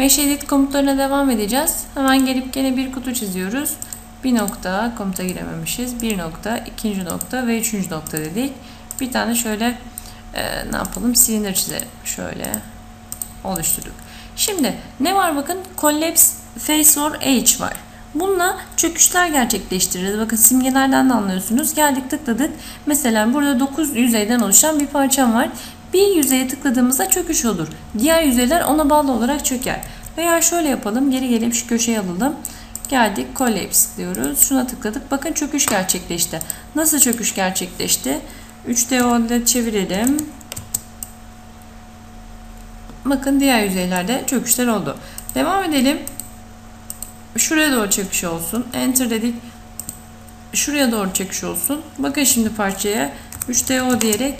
Mesh edit komutlarına devam edeceğiz. Hemen gelip gene bir kutu çiziyoruz. Bir nokta, komuta girememişiz. Bir nokta, ikinci nokta ve üçüncü nokta dedik. Bir tane şöyle e, ne yapalım? Silindir çizelim. Şöyle oluşturduk. Şimdi ne var bakın? Collapse face or edge var. Bununla çöküşler gerçekleştiririz. Bakın simgelerden de anlıyorsunuz. Geldik tıkladık. Mesela burada 9 yüzeyden oluşan bir parçam var. Bir yüzeye tıkladığımızda çöküş olur. Diğer yüzeyler ona bağlı olarak çöker. Veya şöyle yapalım. Geri gelip şu köşeye alalım. Geldik collapse diyoruz. Şuna tıkladık. Bakın çöküş gerçekleşti. Nasıl çöküş gerçekleşti? 3D ile çevirelim. Bakın diğer yüzeylerde çöküşler oldu. Devam edelim. Şuraya doğru çöküş olsun. Enter dedik. Şuraya doğru çöküş olsun. Bakın şimdi parçaya 3DO diyerek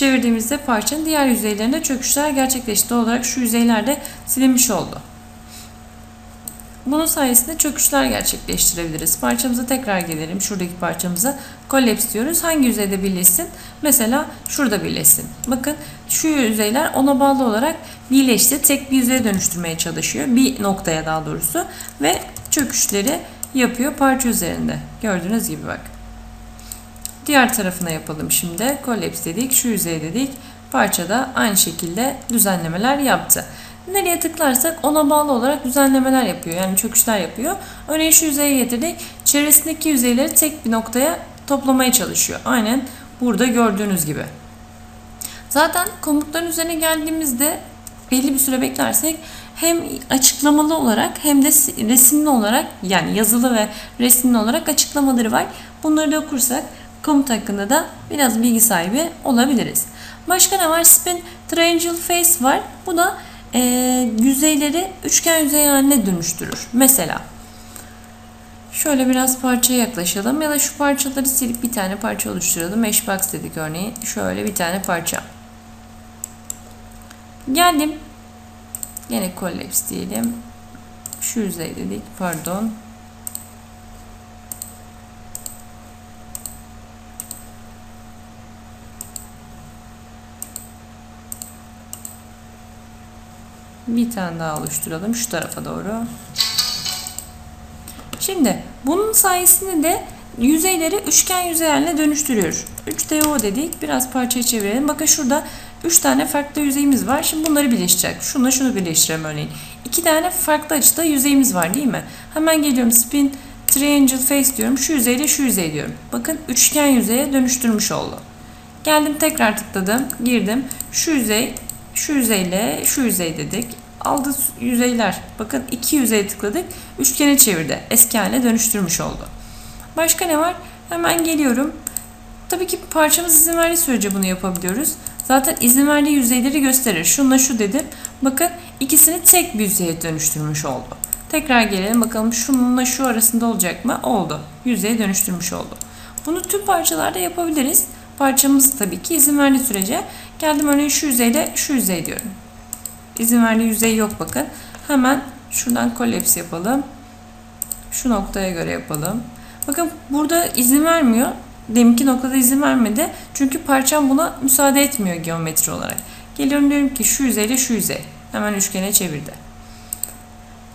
çevirdiğimizde parçanın diğer yüzeylerinde çöküşler gerçekleşti. Olarak şu yüzeylerde silinmiş oldu. Bunun sayesinde çöküşler gerçekleştirebiliriz. Parçamıza tekrar gelelim. Şuradaki parçamıza collapse diyoruz. Hangi yüzeyde birleşsin? Mesela şurada birleşsin. Bakın şu yüzeyler ona bağlı olarak birleşti. Tek bir yüzeye dönüştürmeye çalışıyor. Bir noktaya daha doğrusu. Ve çöküşleri yapıyor parça üzerinde. Gördüğünüz gibi bak. Diğer tarafına yapalım şimdi. Collapse dedik. Şu yüzey dedik. Parçada aynı şekilde düzenlemeler yaptı. Nereye tıklarsak ona bağlı olarak düzenlemeler yapıyor. Yani çöküşler yapıyor. Örneğin şu yüzeye getirdik. Çevresindeki yüzeyleri tek bir noktaya toplamaya çalışıyor. Aynen burada gördüğünüz gibi. Zaten komutların üzerine geldiğimizde belli bir süre beklersek hem açıklamalı olarak hem de resimli olarak yani yazılı ve resimli olarak açıklamaları var. Bunları da okursak komut hakkında da biraz bilgi sahibi olabiliriz. Başka ne var? Spin Triangle Face var. Bu da e, yüzeyleri üçgen yüzey haline dönüştürür. Mesela şöyle biraz parçaya yaklaşalım ya da şu parçaları silip bir tane parça oluşturalım. Meshbox dedik örneğin. Şöyle bir tane parça. Geldim. Yine collapse diyelim. Şu yüzey dedik. Pardon. Bir tane daha oluşturalım şu tarafa doğru. Şimdi bunun sayesinde de yüzeyleri üçgen yüzey dönüştürüyor. 3DO dedik. Biraz parçayı çevirelim. Bakın şurada 3 tane farklı yüzeyimiz var. Şimdi bunları birleştirecek. Şununla şunu birleştirelim örneğin. 2 tane farklı açıda yüzeyimiz var değil mi? Hemen geliyorum spin triangle face diyorum. Şu yüzeyle şu yüzey diyorum. Bakın üçgen yüzeye dönüştürmüş oldu. Geldim tekrar tıkladım. Girdim. Şu yüzey şu yüzeyle şu yüzey dedik. Aldı yüzeyler. Bakın iki yüzeye tıkladık. Üçgene çevirdi. Eski haline dönüştürmüş oldu. Başka ne var? Hemen geliyorum. Tabii ki parçamız izin verdiği sürece bunu yapabiliyoruz. Zaten izin verdiği yüzeyleri gösterir. Şunla şu dedim. Bakın ikisini tek bir yüzeye dönüştürmüş oldu. Tekrar gelelim bakalım şununla şu arasında olacak mı? Oldu. Yüzeye dönüştürmüş oldu. Bunu tüm parçalarda yapabiliriz. Parçamız tabii ki izin verdiği sürece. Geldim örneğin şu yüzeyle şu yüzey diyorum. İzin verdiği yüzey yok bakın. Hemen şuradan collapse yapalım. Şu noktaya göre yapalım. Bakın burada izin vermiyor. Deminki noktada izin vermedi. Çünkü parçam buna müsaade etmiyor geometri olarak. Geliyorum diyorum ki şu yüzeyle şu yüzey. Hemen üçgene çevirdi.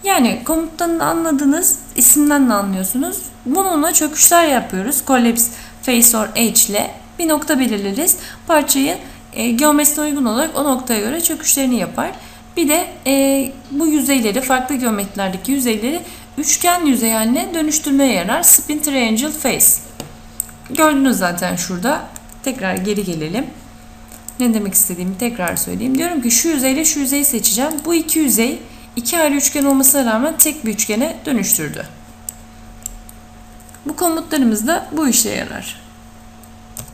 Yani komuttan anladınız, isimden de anlıyorsunuz. Bununla çöküşler yapıyoruz. Collapse, face or edge ile bir nokta belirleriz. Parçayı e, geometrine uygun olarak o noktaya göre çöküşlerini yapar. Bir de e, bu yüzeyleri, farklı geometrilerdeki yüzeyleri üçgen yüzey haline dönüştürmeye yarar. Spin Triangle Face. Gördünüz zaten şurada. Tekrar geri gelelim. Ne demek istediğimi tekrar söyleyeyim. Diyorum ki şu yüzeyle şu yüzeyi seçeceğim. Bu iki yüzey iki ayrı üçgen olmasına rağmen tek bir üçgene dönüştürdü. Bu komutlarımız da bu işe yarar.